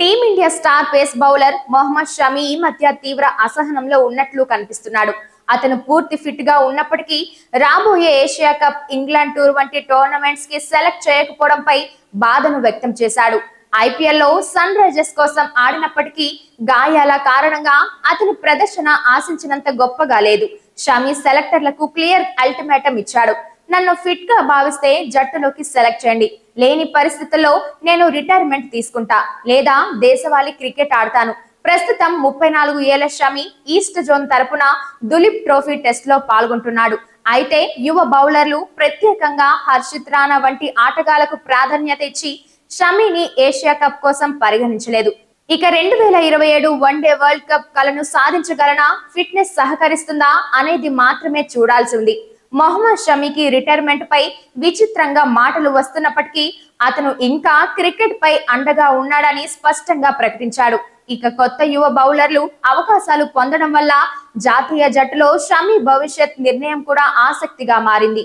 Team India star pace bowler Mohammed Shami ఈ మధ్య తీవ్ర అసహనంలో ఉన్నట్లు కనిపిస్తున్నాడు. అతను పూర్తి ఫిట్గా ఉన్నప్పటికీ రాబోయే ఏషియా కప్ ఇంగ్లాండ్ టూర్ వంటి టోర్నమెంట్స్కి సెలెక్ట్ చేయకపోవడంపై బాధను వ్యక్తం చేశాడు. ఐపీఎల్లో సన్ రైజర్స్ కోసం ఆడినప్పటికీ గాయాల కారణంగా అతని ప్రదర్శన ఆశించినంత గొప్పగా లేదు. షమీ సెలెక్టర్లకు క్లియర్ అల్టిమేటం ఇచ్చాడు. నన్ను ఫిట్గా భావిస్తే జట్టులోకి సెలెక్ట్ చేయండి. లేని పరిస్థితుల్లో నేను రిటైర్మెంట్ తీసుకుంటా లేదా దేశవాళీ క్రికెట్ ఆడతాను. ప్రస్తుతం ముప్పై నాలుగు ఏళ్ళ షమి ఈస్ట్ జోన్ తరపున దులీప్ ట్రోఫీ టెస్ట్లో పాల్గొంటున్నాడు. అయితే యువ బౌలర్లు ప్రత్యేకంగా హర్షిత్ రాణా వంటి ఆటగాళ్ళకు ప్రాధాన్యత ఇచ్చి షమీని ఏషియా కప్ కోసం పరిగణించలేదు. ఇక రెండు వేల ఇరవై ఏడు వన్డే వరల్డ్ కప్ కలను సాధించగలనా ఫిట్నెస్ సహకరిస్తుందా అనేది మాత్రమే చూడాల్సి ఉంది. మొహమ్మద్ షమీకి రిటైర్మెంట్ పై విచిత్రంగా మాటలు వస్తున్నప్పటికీ అతను ఇంకా క్రికెట్ పై అండగా ఉన్నాడని స్పష్టంగా ప్రకటించాడు. ఇక కొత్త యువ బౌలర్లు అవకాశాలు పొందడం వల్ల జాతీయ జట్టులో షమీ భవిష్యత్ నిర్ణయం కూడా ఆసక్తిగా మారింది.